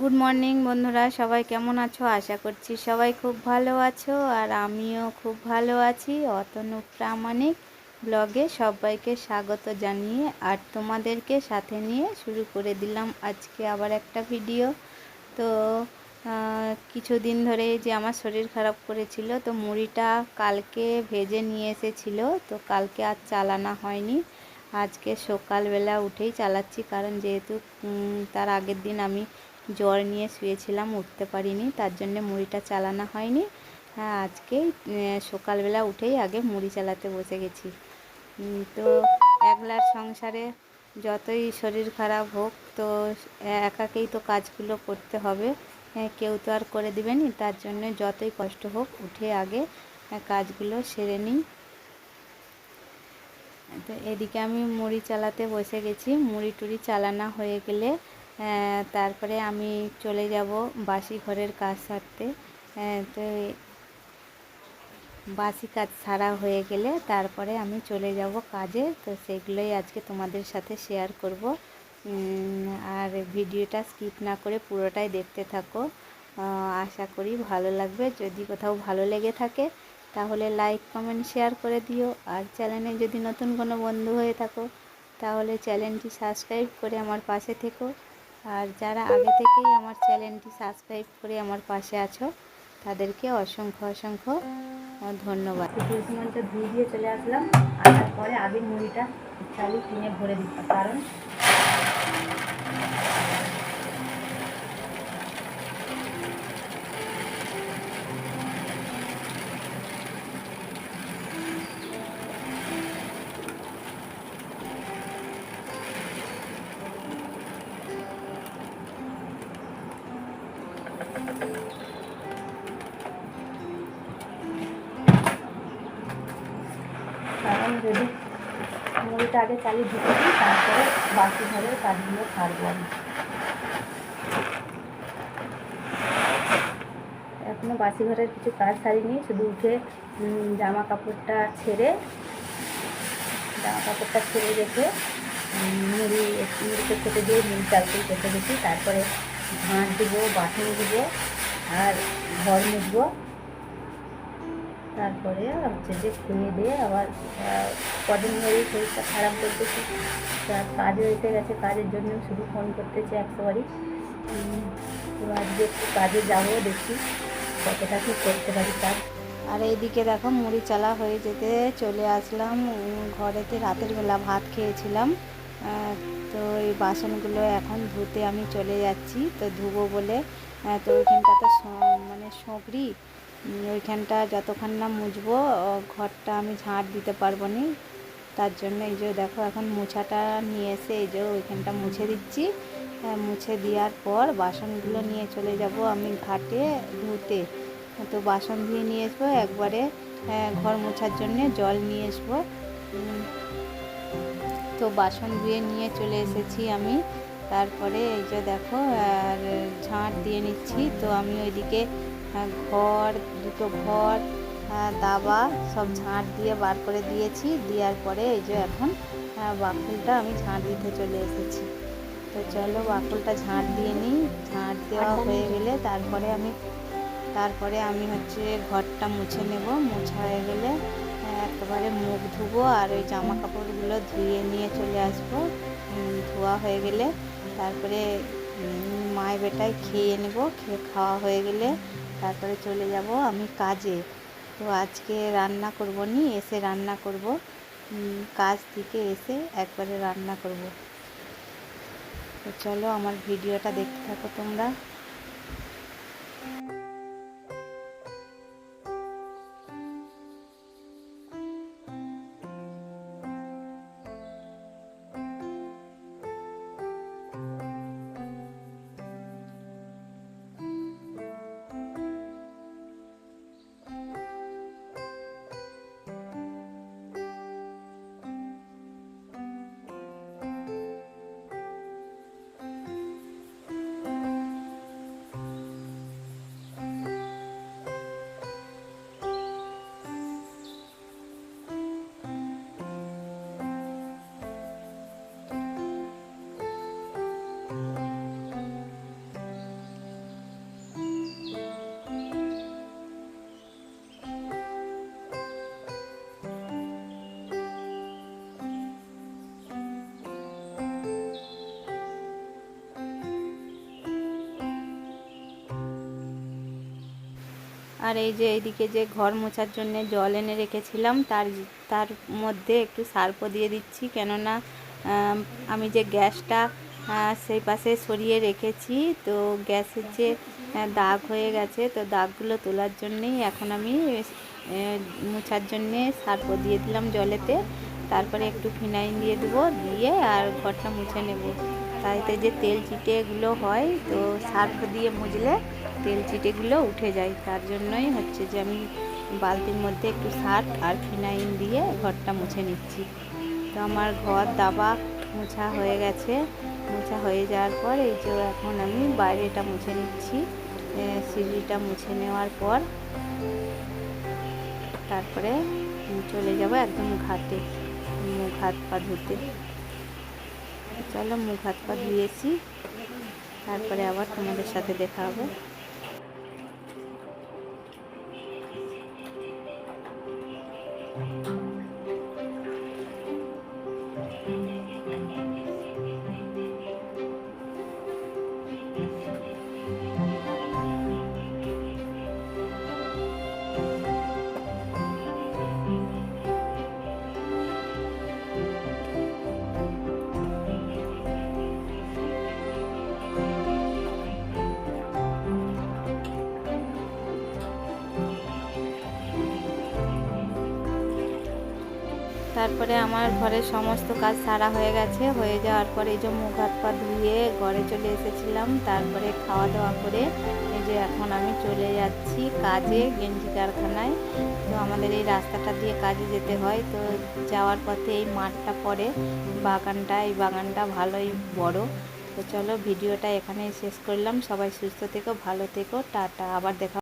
Good morning বন্ধুরা, সবাই কেমন আছো? আশা করছি সবাই খুব ভালো আছো, আর আমিও খুব ভালো আছি। অতনু প্রামাণিক ব্লগে সবাইকে স্বাগত জানিয়ে আর তোমাদেরকে সাথে নিয়ে শুরু করে দিলাম আজকে আবার একটা ভিডিও। তো কিছুদিন ধরে যে আমার শরীর খারাপ করেছিল, তো মুড়িটা কালকে ভেজে নিয়ে এসেছিল, তো কালকে আর চালানো হয়নি। আজকে সকালবেলা উঠেই চালাচ্ছি, কারণ যেহেতু তার আগের দিন আমি জ্বর নিয়ে শুয়েছিলাম উঠতে পারিনি তার জন্য মুড়িটা চালানো হয়নি। হ্যাঁ আজকে সকালবেলা উঠেই আগে মুড়ি চালাতে বসে গেছি। তো একলার সংসারে যতই শরীর খারাপ হোক তো একাকেই তো কাজগুলো করতে হবে। হ্যাঁ, কেউ তো আর করে দেবেনি তার জন্য যতই কষ্ট হোক উঠে আগে কাজগুলো সেরে নিই। তো এদিকে আমি মুড়ি চালাতে বসে গেছি। মুড়ি টুড়ি চালানো হয়ে গেলে তারপরে আমি চলে যাব বাসি ঘরের কাজ সারতে। তো বাসি কাজ সারা হয়ে গেলে তারপরে আমি চলে যাব কাজে। তো সেগুলোই আজকে তোমাদের সাথে শেয়ার করব। আর ভিডিওটা স্কিপ না করে পুরোটাই দেখতে থাকো। আশা করি ভালো লাগবে। যদি কোথাও ভালো লেগে থাকে, তাহলে লাইক কমেন্ট শেয়ার করে দিও। আর চ্যানেলে যদি নতুন কোনো বন্ধু হয়ে থাকো, তাহলে চ্যানেলটি সাবস্ক্রাইব করে আমার পাশে থেকো। আর যারা আগে থেকেই আমার চ্যানেলটি সাবস্ক্রাইব করে আমার পাশে আছো, তাদেরকে অসংখ্য অসংখ্য ধন্যবাদ। মঞ্চ ধুয়ে দিয়ে চলে আসলাম, আসার পরে আগে মুড়িটা চালু কিনে ভরে দিতাম কারণ কারণ যদি মুড়িটা আগে চালিয়ে ঢুকে দিই তারপরে বাকি ঘরের কাজগুলো ছাড়বো আমি। এখনও বাসি ঘরের কিছু কাজ সারিনি, শুধু উঠে জামা কাপড়টা ছেড়ে, জামা কাপড়টা ছেড়ে রেখে মুড়ি মুড়িতে খেতে দিয়ে মুড়ি চালতেই কেটে গেছি তারপরে ঝাঁট দেবো বাসন দেবো আর ঘর মুছবো। তারপরে হচ্ছে যে খেয়ে দিয়ে আবার কদিন ধরেই শরীরটা খারাপ করতেছি। কাজে এসে গেছে, কাজের জন্য শুধু ফোন করতেছে একশোবারই। এবার আজকে একটু কাজে যাব দেখি কতটা কি করতে পারি কাজ আর এইদিকে দেখো মুড়ি চালা হয়ে যেতে চলে আসলাম। ঘরেতে রাতের বেলা ভাত খেয়েছিলাম তো এই বাসনগুলো এখন ধুতে আমি চলে যাচ্ছি। তো ধুবো বলে তো ওইখানটা তো মানে সঁকরি ওইখানটা যতক্ষণ না মুছবো ঘরটা আমি ঝাঁট দিতে পারব নি। তার জন্য এই যে দেখো এখন মোছাটা নিয়ে এসে এই যে ওইখানটা মুছে দিচ্ছি। মুছে দেওয়ার পর বাসনগুলো নিয়ে চলে যাব আমি ঘাটে ধুতে। তো বাসন ধুয়ে নিয়ে আসব, একবারে ঘর মোছার জন্য জল নিয়ে আসব। তো বাসন ধুয়ে নিয়ে চলে এসেছি আমি। তারপরে এই যে দেখো, আর ঝাঁট দিয়ে নিচ্ছি। তো আমি ওইদিকে ঘর দুটো ঘর দাবা সব ঝাঁট দিয়ে বার করে দিয়েছি। দেওয়ার পরে এই যে এখন বাকুলটা আমি ঝাঁট দিতে চলে এসেছি। তো চলো বাকুলটা ঝাঁট দিয়ে নিই। ঝাঁট দেওয়া হয়ে গেলে তারপরে আমি তারপরে আমি হচ্ছে ঘরটা মুছে নেব। মুছা হয়ে গেলে একেবারে মুখ ধুবো আর ওই জামা কাপড়গুলো ধুয়ে নিয়ে চলে আসব। ধোয়া হয়ে গেলে তারপরে মায়ের বেটায় খেয়ে নেব। খেয়ে খাওয়া হয়ে গেলে তারপরে চলে যাব আমি কাজে। তো আজকে রান্না করব নি, এসে রান্না করব। কাজ থেকে এসে একবারে রান্না করব। তো চলো আমার ভিডিওটা দেখতে থাকো তোমরা। আর এই যে এইদিকে যে ঘর মোছার জন্য জল এনে রেখেছিলাম, তার তার মধ্যে একটু সার্ফও দিয়ে দিচ্ছি। কেননা, আমি যে গ্যাসটা সেই পাশে সরিয়ে রেখেছি, তো গ্যাসের যে দাগ হয়ে গেছে, তো দাগগুলো তোলার জন্যেই এখন আমি মোছার জন্যে সার্ফও দিয়ে দিলাম জলেতে। তারপরে একটু ফিনাইল দিয়ে দেবো, দিয়ে আর ঘরটা মুছে নেব। তাইতে যে তেল চিটেগুলো হয়, তো সার্ফ দিয়ে মুছলে তেল চিটেগুলো উঠে যায়। তার জন্যই হচ্ছে যে আমি বালতির মধ্যে একটু সার্ফ আর ফিনাইল দিয়ে ঘরটা মুছে নিচ্ছি। তো আমার ঘর দাবা মোছা হয়ে গেছে। মোছা হয়ে যাওয়ার পর এই যে এখন আমি বাইরেটা মুছে নিচ্ছি। সিঁড়িটা মুছে নেওয়ার পর তারপরে চলে যাব একদম ঘাটে, মুখ হাত পা ধুতে। চলো মুখ হাত পা ধুয়েছি। তারপরে আবার তোমাদের সাথে দেখা হবে। তারপরে আমার ঘরের সমস্ত কাজ সারা হয়ে গেছে। হয়ে যাওয়ার পরে এই যে মুখ হাত পা ধুয়ে ঘরে চলে এসেছিলাম। তারপরে খাওয়া দাওয়া করে এই যে এখন আমি চলে যাচ্ছি কাজে গেঞ্জি কারখানায়। তো আমাদের এই রাস্তাটা দিয়ে কাজে যেতে হয়। তো যাওয়ার পথে এই মাঠটা পড়ে। বাগানটা, এই বাগানটা ভালোই বড়। তো চলো ভিডিওটা এখানেই শেষ করলাম। সবাই সুস্থ থেকো, ভালো থেকো। টাটা। আবার দেখা